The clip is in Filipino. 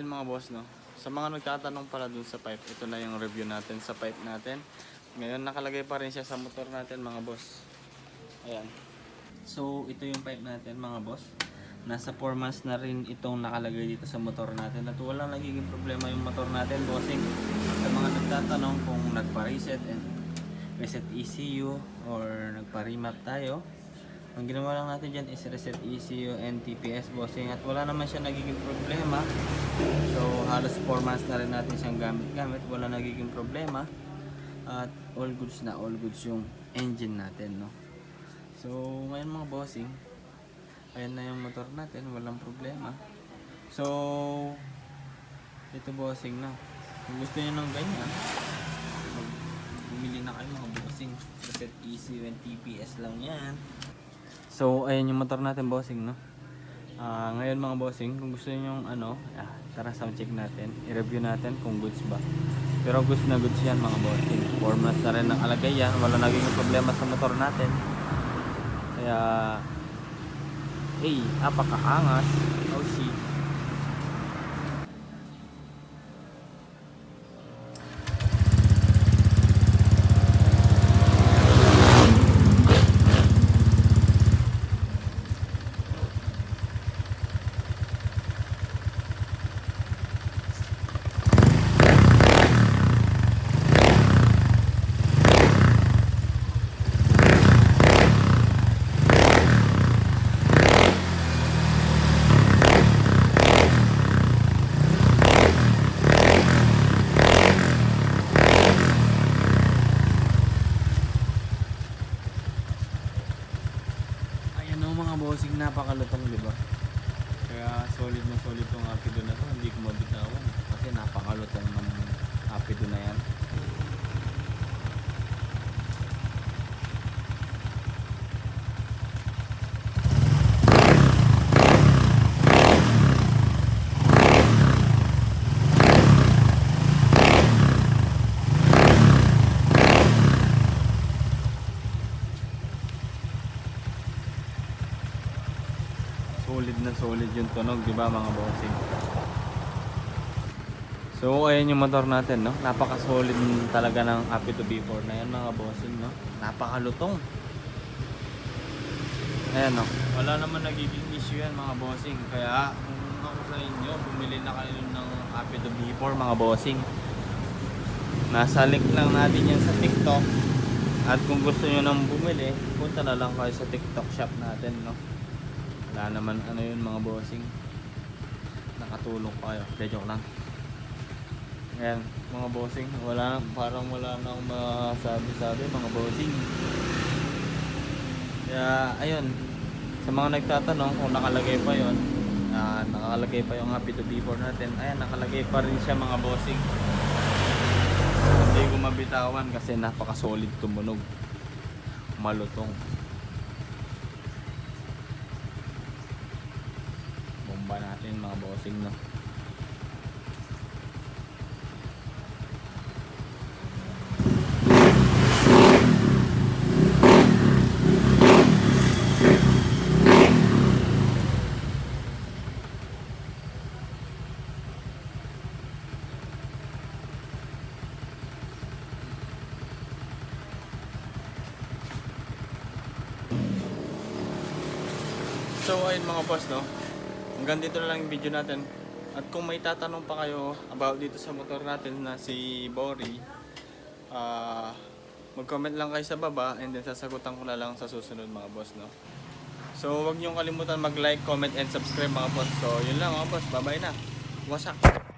ayun mga boss, no. Sa mga nagtatanong pala dun sa pipe, ito na yung review natin sa pipe natin. Ngayon nakalagay pa rin siya sa motor natin mga boss. Ayan. So, ito yung pipe natin mga boss. Nasa 4 months na rin itong nakalagay dito sa motor natin at walang nagiging problema yung motor natin bossing. Sa mga nagtatanong kung nagpa-reset and reset ECU or nagpa-remap tayo, ang ginawa lang natin dyan is reset ECU and TPS bossing at wala naman siya nagiging problema. So halos 4 months na rin natin siyang gamit-gamit, wala nagiging problema. At all goods na, all goods yung engine natin, no. So ngayon mga bossing, ayan na yung motor natin, walang problema. So ito bossing na. Kung gusto niyo ng ganyan, bumili na kayo mga bossing. Reset ECU and TPS lang yan. So, ayan yung motor natin, bossing, no? Ah, ngayon mga bossing, kung gusto niyo yung ano, ah, tara sound check natin. I-review natin kung goods ba. Pero goods na goods yan mga bossing. 4 months na rin ang alagay yan. Wala naging problema sa motor natin. Kaya, hey, apakaangas. Oh shit. Ayan o mga bossing, napakalutong, di ba? Kaya solid na solid tong Apido na to. Hindi ko mabitawan. Kasi napakalutong ng Apido na yan. Solid na solid yung tunog, di ba mga bossing? So, ayan yung motor natin, no? Napaka-solid talaga ng Apido B4 na yan, mga bossing, no? Napakalutong. Ayan, no? Wala naman nagiging issue yan, mga bossing. Kaya, kung ako sa inyo, bumili na kayo ng Apido B4, mga bossing. Nasa link lang natin yan sa TikTok. At kung gusto nyo nang bumili, punta na lang kayo sa TikTok shop natin, no? Wala naman ano yun mga bossing. Nakatulong kayo. De joke lang. Ayan, mga bossing. Wala parang wala na akong masabi-sabi mga bossing. Kaya, ayun. Sa mga nagtatanong kung nakalagay pa yon ah, nakalagay pa yung Happy to B4 natin. Ayan, nakalagay pa rin siya mga bossing. Hindi ko mabitawan kasi napaka-solid tumunog. Malutong. Bomba natin mga bossing no? So ayun mga boss no Hanggang dito na lang yung video natin. At kung may tatanong pa kayo about dito sa motor natin na si Bori, ah mag-comment lang kayo sa baba and then sasagutan ko na lang sa susunod mga boss, no? So, huwag niyong kalimutan mag-like, comment, and subscribe mga boss. So, yun lang mga boss. Bye-bye na. Wasak!